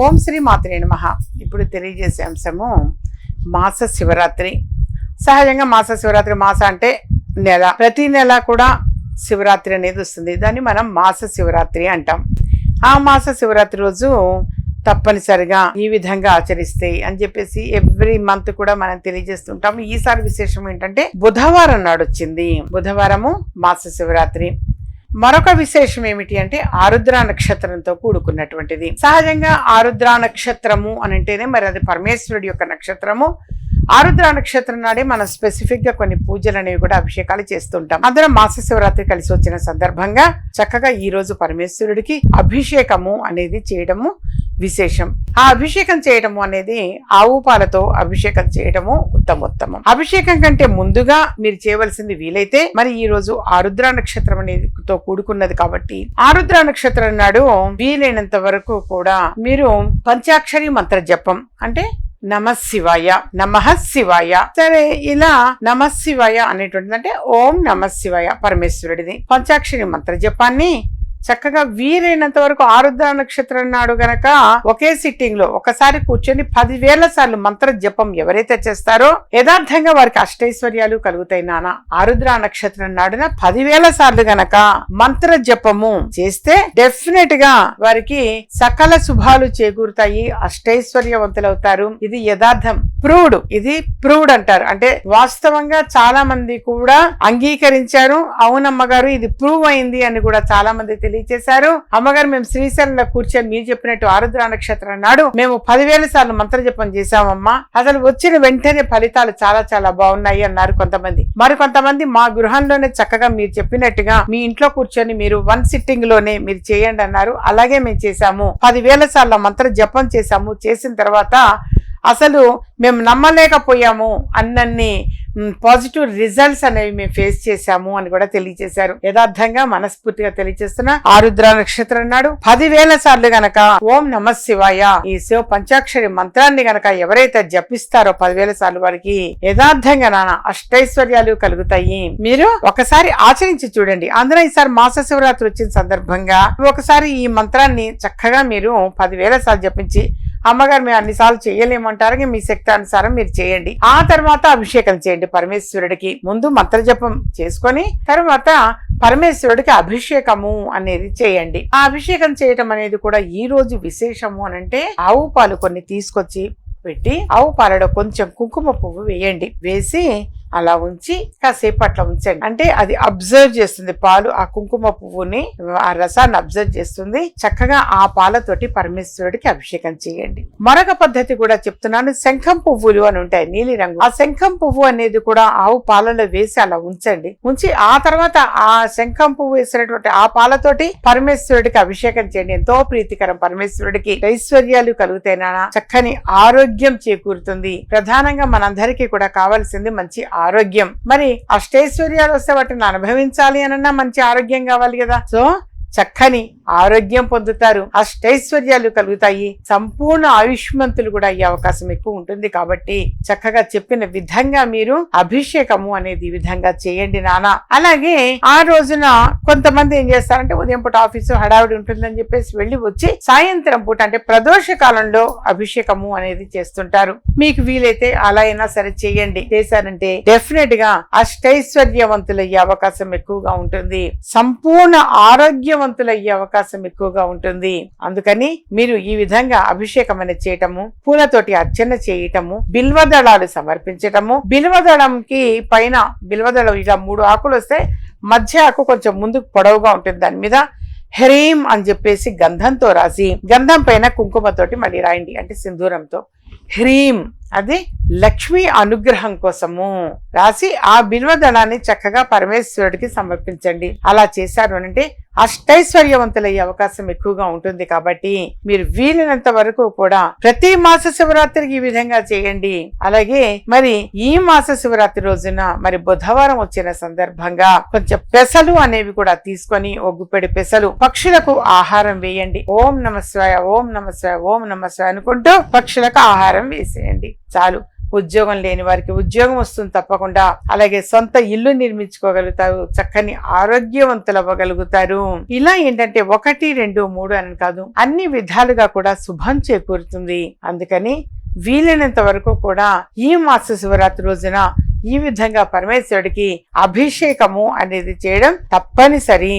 ఓం శ్రీ మాతృ నమః. ఇప్పుడు తెలియజేసే అంశము మాస శివరాత్రి. సహజంగా మాస శివరాత్రి మాస అంటే నెల. ప్రతి నెల కూడా శివరాత్రి అనేది వస్తుంది. దాన్ని మనం మాస శివరాత్రి అంటాం. ఆ మాస శివరాత్రి రోజు తప్పనిసరిగా ఈ విధంగా ఆచరిస్తే అని చెప్పేసి ఎవ్రీ మంత్ కూడా మనం తెలియజేస్తుంటాం. ఈసారి విశేషం ఏంటంటే బుధవారం నాడు వచ్చింది. బుధవారము మాస శివరాత్రి. మరొక విశేషం ఏమిటి అంటే ఆరుద్ర నక్షత్రంతో కూడుకున్నటువంటిది. సహజంగా ఆరుద్ర నక్షత్రము అని అంటేనే మరి అది పరమేశ్వరుడి యొక్క నక్షత్రము. ఆరుద్ర నక్షత్రం నాడే మనం స్పెసిఫిక్గా కొన్ని పూజలు అనేవి కూడా అభిషేకాలు చేస్తుంటాం అందులో మాస శివరాత్రి కలిసి వచ్చిన సందర్భంగా చక్కగా ఈ రోజు పరమేశ్వరుడికి అభిషేకము అనేది చేయడము విశేషం. ఆ అభిషేకం చేయటము అనేది ఆవు పాలతో అభిషేకం చేయటము ఉత్తమోత్తమం. అభిషేకం కంటే ముందుగా మీరు చేయవలసింది వీలైతే మరి ఈ రోజు ఆరుద్ర నక్షత్రం అనేది తో కూడుకున్నది కాబట్టి ఆరుద్ర నక్షత్రం నాడు వీలైనంత వరకు కూడా మీరు పంచాక్షరి మంత్ర జపం అంటే నమ శివాయ నమ శివాయ. సరే ఇలా నమ శివాయ అనేటువంటిది అంటే ఓం నమ శివాయ పరమేశ్వరుడిది. పంచాక్షరి మంత్ర జపాన్ని చక్కగా వీలైనంత వరకు ఆరుద్ర నక్షత్రం నాడు గనక ఒకే సిట్టింగ్లో ఒకసారి కూర్చొని పదివేల సార్లు మంత్ర జపం ఎవరైతే చేస్తారో యథార్థంగా వారికి అష్టైశ్వర్యాలు కలుగుతాయి నాన్న ఆరుద్ర నక్షత్రం నాడున పదివేల సార్లు గనక మంత్ర జపము చేస్తే డెఫినెట్గా వారికి సకల శుభాలు చేకూరుతాయి అష్టైశ్వర్యవంతులవుతారు. ఇది యథార్థం. ప్రూవ్డ్ ఇది ప్రూవ్డ్ అంటారు. అంటే వాస్తవంగా చాలా మంది కూడా అంగీకరించారు. అవునమ్మగారు ఇది ప్రూవ్ అయింది అని కూడా చాలా మంది తెలియచేశారు అమ్మగారు మేము శ్రీశైలంలో కూర్చొని మీరు చెప్పినట్టు ఆరుద్ర నక్షత్రం నాడు మేము పదివేల సార్లు మంత్ర జపం చేశామమ్మా. అసలు వచ్చిన వెంటనే ఫలితాలు చాలా చాలా బాగున్నాయి అన్నారు కొంతమంది. మరి కొంతమంది మా గృహంలోనే చక్కగా మీరు చెప్పినట్టుగా మీ ఇంట్లో కూర్చొని మీరు వన్ సిట్టింగ్లోనే మీరు చేయండి అన్నారు. అలాగే మేము చేశాము. పదివేల సార్లు మంత్ర జపం చేశాము. చేసిన తర్వాత అసలు మేము నమ్మలేకపోయాము అన్నన్ని పాజిటివ్ రిజల్ట్స్ అనేవి మేము ఫేస్ చేశాము అని కూడా తెలియజేశారు. యథార్థంగా మనస్ఫూర్తిగా తెలియజేస్తున్న ఆరుద్ర నక్షత్రం నాడు పదివేల సార్లు గనక ఓం నమ శివాయ ఈ శివ పంచాక్షరి మంత్రాన్ని గనక ఎవరైతే జపిస్తారో పదివేల సార్లు వారికి యథార్థంగా నాన్న అష్టైశ్వర్యాలు కలుగుతాయి. మీరు ఒకసారి ఆచరించి చూడండి. అందులో ఈసారి మాస శివరాత్రి వచ్చిన సందర్భంగా ఒకసారి ఈ మంత్రాన్ని చక్కగా మీరు పదివేల సార్లు జపించి అమ్మగారు మేము అన్నిసార్లు చేయలేమంటారు మీ శక్తి అనుసారం మీరు చేయండి. ఆ తర్వాత అభిషేకం చేయండి పరమేశ్వరుడికి. ముందు మంత్రజపం చేసుకొని తర్వాత పరమేశ్వరుడికి అభిషేకము అనేది చేయండి. ఆ అభిషేకం చేయటం అనేది కూడా ఈ రోజు విశేషము అని అంటే ఆవు పాలు కొన్ని తీసుకొచ్చి పెట్టి ఆవు పాలలో కొంచెం కుంకుమ పువ్వు వేయండి. వేసి అలా ఉంచి కాసేపు అట్లా ఉంచండి. అంటే అది అబ్జర్వ్ చేస్తుంది. పాలు ఆ కుంకుమ పువ్వుని ఆ రసాన్ని అబ్జర్వ్ చేస్తుంది. చక్కగా ఆ పాలతోటి పరమేశ్వరుడికి అభిషేకం చేయండి. మరొక పద్ధతి కూడా చెప్తున్నాను. శంఖం పువ్వులు అని ఉంటాయి. నీలి రంగు. ఆ శంఖం పువ్వు అనేది కూడా ఆవు పాలలో వేసి అలా ఉంచండి. ఉంచి ఆ తర్వాత ఆ శంఖం పువ్వు వేసినటువంటి ఆ పాలతోటి పరమేశ్వరుడికి అభిషేకం చేయండి. ఎంతో ప్రీతికరం. పరమేశ్వరుడికి ఐశ్వర్యాలు కలుగుతాయి చక్కని ఆరోగ్యం చేకూరుతుంది. ప్రధానంగా మనందరికీ కూడా కావాల్సింది మంచి ఆరోగ్యం. మరి అష్టైశ్వర్యాలు వస్తే వాటిని అనుభవించాలి అనన్నా మంచి ఆరోగ్యం కావాలి కదా. సో చక్కని ఆరోగ్యం పొందుతారు అష్టైశ్వర్యాలు కలుగుతాయి సంపూర్ణ ఆయుష్మంతులు కూడా అయ్యే అవకాశం ఎక్కువ ఉంటుంది కాబట్టి చక్కగా చెప్పిన విధంగా మీరు అభిషేకము అనేది ఈ విధంగా చేయండి నాన్న. అలాగే ఆ రోజున కొంతమంది ఏం చేస్తారంటే ఉదయం పూట ఆఫీసు హడావిడి ఉంటుందని చెప్పేసి వెళ్ళి వచ్చి సాయంత్రం పూట అంటే ప్రదోష కాలంలో అభిషేకము అనేది చేస్తుంటారు. మీకు వీలైతే అలా అయినా సరే చేయండి. చేశారంటే డెఫినెట్గా అష్టైశ్వర్యవంతులయ్యే అవకాశం ఎక్కువగా ఉంటుంది. సంపూర్ణ ఆరోగ్యం ధనవంతులయ్యే అవకాశం ఎక్కువగా ఉంటుంది. అందుకని మీరు ఈ విధంగా అభిషేకం అనేది చేయటము పూలతోటి అర్చన చేయటము బిల్వదళాలు సమర్పించటము బిల్వదళంకి పైన బిల్వదళం ఇలా మూడు ఆకులు వస్తే మధ్య ఆకు కొంచెం ముందుకు పొడవుగా ఉంటుంది. దాని మీద హ్రీం అని చెప్పేసి గంధంతో రాసి గంధం పైన కుంకుమతోటి మళ్ళీ రాయండి. అంటే సింధూరంతో. హ్రీం. అది లక్ష్మి అనుగ్రహం కోసము. రాసి ఆ బిల్వదళాన్ని చక్కగా పరమేశ్వరుడికి సమర్పించండి. అలా చేశారు అంటే అష్టైశ్వర్యవంతులయ్యే అవకాశం ఎక్కువగా ఉంటుంది కాబట్టి మీరు వీలైనంత వరకు కూడా ప్రతి మాస శివరాత్రికి ఈ విధంగా చేయండి. అలాగే మరి ఈ మాస శివరాత్రి రోజున మరి బుధవారం వచ్చిన సందర్భంగా కొంచెం పెసలు అనేవి కూడా తీసుకొని ఒగ్గుపెడి పెసలు పక్షులకు ఆహారం వేయండి. ఓం నమస్వాయ ఓం నమస్వాయ ఓం నమస్వాయ అనుకుంటూ పక్షులకు ఆహారం వేసేయండి. చాలు ఉద్యోగం లేని వారికి ఉద్యోగం వస్తుంది తప్పకుండా. అలాగే సొంత ఇల్లు నిర్మించుకోగలుగుతారు చక్కని ఆరోగ్యవంతులు అవ్వగలుగుతారు ఇలా ఏంటంటే ఒకటి రెండు మూడు అని కాదు అన్ని విధాలుగా కూడా శుభం చేకూరుతుంది. అందుకని వీలైనంత వరకు కూడా ఈ మాస శివరాత్రి రోజున ఈ విధంగా పరమేశ్వరుడికి అభిషేకము అనేది చేయడం తప్పనిసరి.